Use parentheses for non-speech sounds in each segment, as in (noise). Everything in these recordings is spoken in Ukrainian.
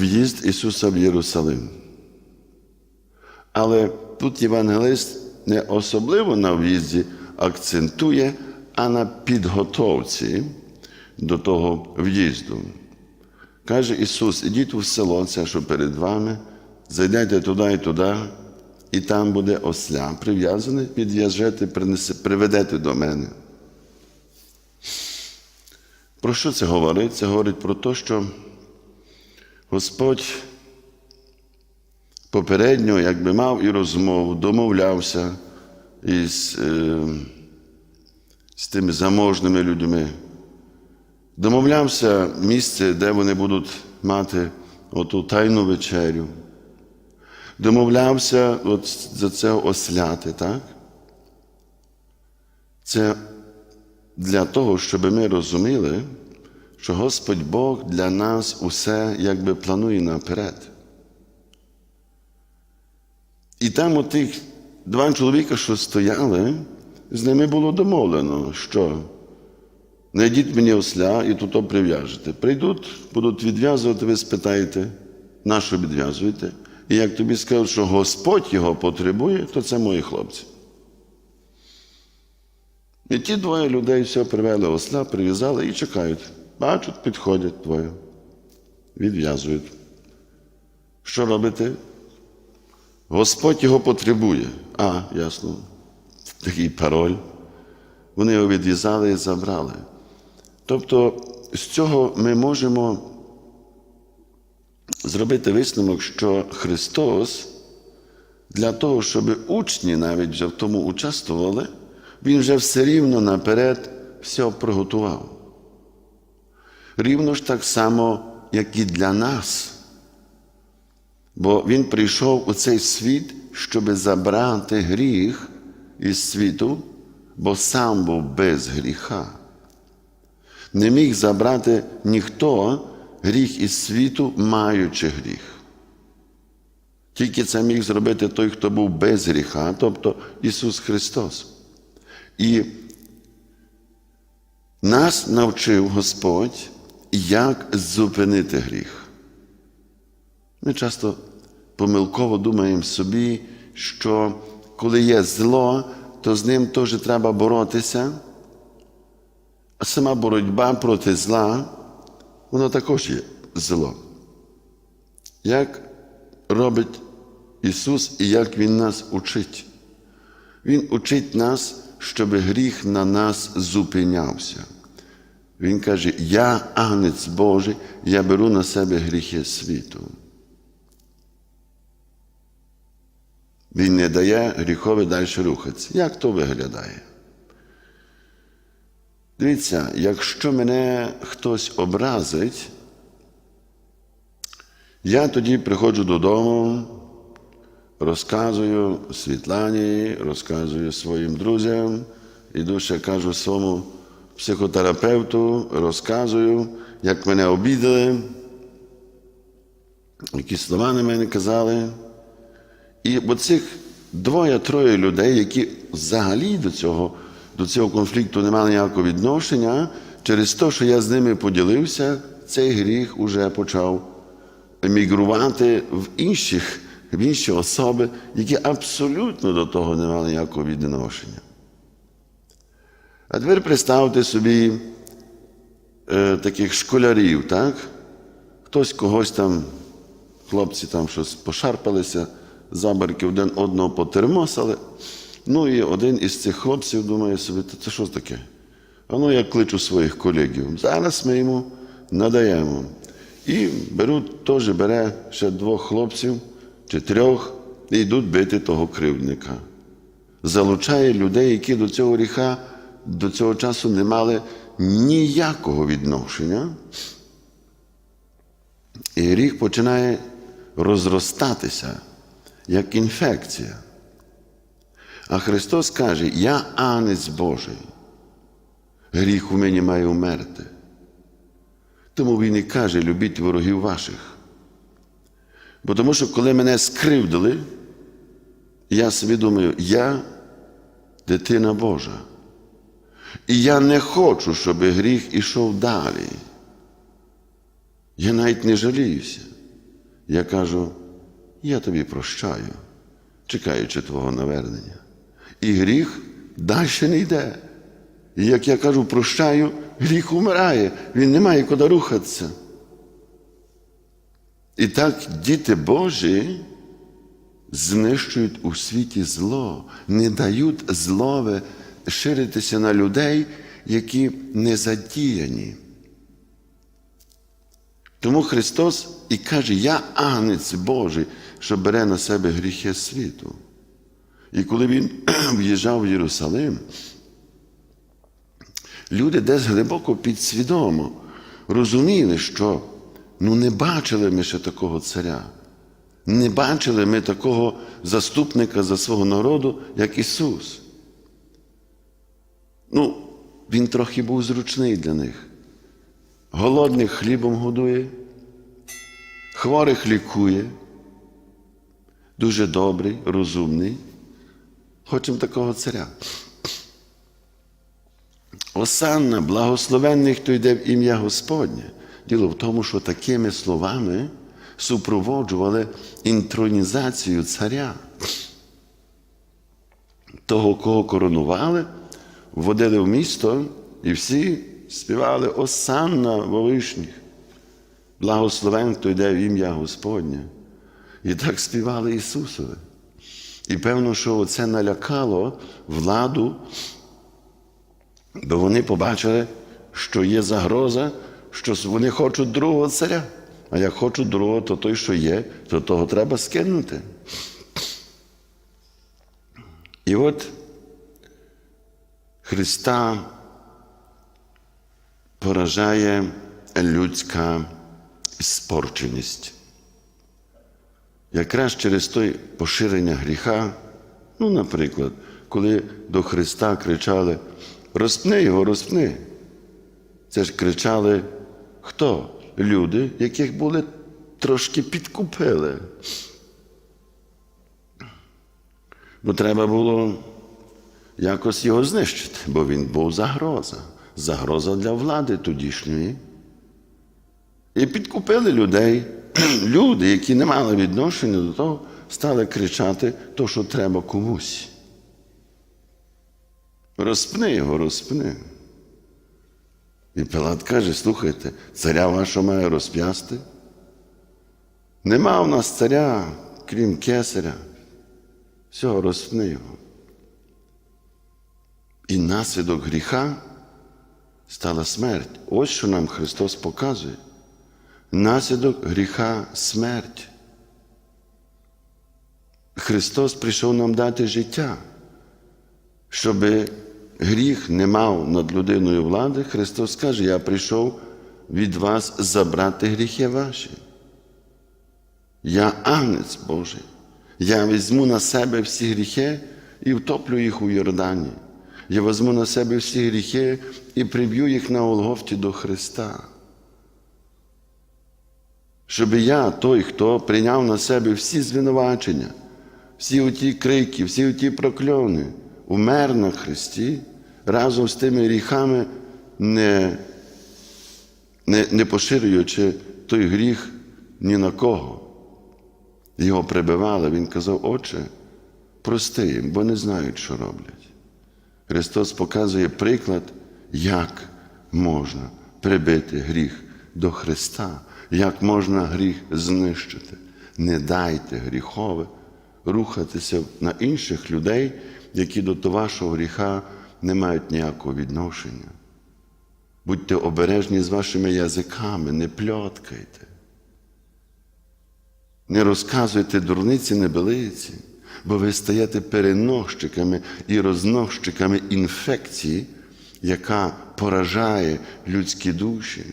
в'їзд Ісуса в Єрусалим. Але тут євангелист не особливо на в'їзді акцентує, а на підготовці до того в'їзду. Каже Ісус, ідіть у село, це що перед вами, зайдете туди і туди, і там буде осля прив'язаний, підв'яжете, приведете до мене. Про що це говорить? Це говорить про те, що Господь попередньо, якби мав і розмову, домовлявся із, е, з тими заможними людьми. Домовлявся місце, де вони будуть мати оту тайну вечерю. Домовлявся от за це осляти, так? Це для того, щоб ми розуміли, що Господь Бог для нас усе якби планує наперед. І там у тих два чоловіка, що стояли, з ними було домовлено, що знайдіть мені осля і тут прив'яжете. Прийдуть, будуть відв'язувати, ви спитаєте, на що відв'язуєте? І як тобі скажуть, що Господь його потребує, то це мої хлопці. І ті двоє людей все привели осла, прив'язали і чекають. Бачать, підходять двоє. Відв'язують. Що робите? Господь його потребує. А, ясно. Такий пароль. Вони його відв'язали і забрали. Тобто з цього ми можемо зробити висновок, що Христос для того, щоб учні навіть вже в тому участвували, Він вже все рівно наперед все приготував. Рівно ж так само, як і для нас. Бо Він прийшов у цей світ, щоб забрати гріх із світу, бо сам був без гріха. Не міг забрати ніхто гріх із світу, маючи гріх. Тільки це міг зробити той, хто був без гріха, тобто Ісус Христос. І нас навчив Господь, як зупинити гріх. Ми часто помилково думаємо собі, що коли є зло, то з ним теж треба боротися. А сама боротьба проти зла, вона також є зло. Як робить Ісус і як Він нас учить? Він учить нас, щоб гріх на нас зупинявся. Він каже: Я агнець Божий, я беру на себе гріхи світу. Він не дає гріхові далі рухатися. Як то виглядає? Дивіться, якщо мене хтось образить, я тоді приходжу додому, розказую Світлані, розказую своїм друзям, іду ще кажу своєму психотерапевту, розказую, як мене обідали, які слова на мене казали. І оцих двоє-троє людей, які взагалі до цього, до цього конфлікту не мали ніякого відношення, через те, що я з ними поділився, цей гріх уже почав емігрувати в інших, в інші особи, які абсолютно до того не мали ніякого відношення. А тепер представте собі е, таких школярів, так? Хтось когось там, хлопці там щось пошарпалися, забарки один одного потермосали. Ну і один із цих хлопців думає собі, та це що таке? А ну я кличу своїх колегів. Зараз ми йому надаємо. І беруть, теж бере ще двох хлопців чи трьох і йдуть бити того кривдника. Залучає людей, які до цього гріха до цього часу не мали ніякого відношення. І гріх починає розростатися як інфекція. А Христос каже: Я анець Божий. Гріх у мені має умерти. Тому Він і каже, любіть ворогів ваших. Бо тому що коли мене скривдили, я собі я дитина Божа. І я не хочу, щоб гріх ішов далі. Я навіть не жаліюся. Я кажу, я тобі прощаю, чекаючи твого навернення. І гріх далі не йде. І як я кажу, прощаю, гріх умирає, він не має куди рухатися. І так діти Божі знищують у світі зло, не дають злове ширитися на людей, які не задіяні. Тому Христос і каже, я агнець Божий, що бере на себе гріхи світу. І коли він (clears throat) в'їжджав в Єрусалим, люди десь глибоко підсвідомо розуміли, що ну не бачили ми ще такого царя. Не бачили ми такого заступника за свого народу, як Ісус. Ну, Він трохи був зручний для них. Голодних хлібом годує, хворих лікує, дуже добрий, розумний. Хочемо такого царя. Осанна, благословенний, хто йде в ім'я Господнє. Діло в тому, що такими словами супроводжували інтронізацію царя. Того, кого коронували, вводили в місто, і всі співали Осанна во вишніх. Благословен, хто йде в ім'я Господнє. І так співали Ісусове. І певно, що це налякало владу, бо вони побачили, що є загроза, що вони хочуть другого царя. А як хочуть другого, то той, що є, то того треба скинути. І от Христа поражає людська спорченість. Якраз через той поширення гріха, ну, наприклад, коли до Христа кричали розпни його, розпни. Це ж кричали хто? Люди, яких були трошки підкупили. Бо треба було якось його знищити, бо він був загроза. Загроза для влади тодішньої. І підкупили людей. (clears throat) Люди, які не мали відношення до того, стали кричати то, що треба комусь. Розпни його, розпни. І Пилат каже: слухайте, царя вашого має розп'ясти. Нема в нас царя, крім кесаря. Всього розпни його. І наслідок гріха стала смерть. Ось що нам Христос показує. Наслідок гріха смерть. Христос прийшов нам дати життя, щоб гріх не мав над людиною влади, Христос каже, я прийшов від вас забрати гріхи ваші. Я агнець Божий. Я візьму на себе всі гріхи і втоплю їх у Йордані. Я візьму на себе всі гріхи і приб'ю їх на Олгофті до Христа. Щоб я, той, хто прийняв на себе всі звинувачення, всі оті крики, всі оті прокльони, умер на Христі, разом з тими гріхами, не, не, не поширюючи той гріх ні на кого. Його прибивали, він казав, Отче, прости їм, бо не знають, що роблять. Христос показує приклад, як можна прибити гріх до Христа, як можна гріх знищити. Не дайте гріхове рухатися на інших людей, які до вашого гріха не мають ніякого відношення. Будьте обережні з вашими язиками, не пльоткайте. Не розказуйте дурниці небелиці, бо ви стаєте переносчиками і розносчиками інфекції, яка поражає людські душі,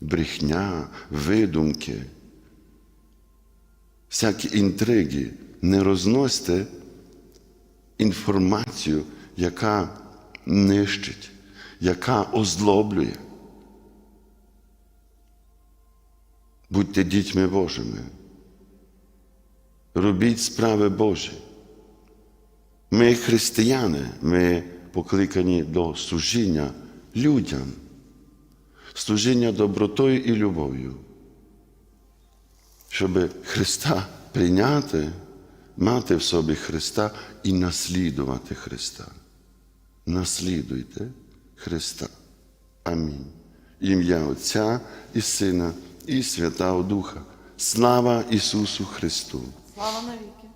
брехня, видумки, всякі інтриги. Не розносьте інформацію, яка нищить, яка озлоблює. Будьте дітьми Божими. Робіть справи Божі. Ми християни, ми покликані до служіння людям, служіння добротою і любов'ю. щоб Христа прийняти, мати в собі Христа і наслідувати Христа. Наслідуйте Христа. Амінь. Ім'я Отця і Сина, і Святого Духа. Слава Ісусу Христу! Слава навіки.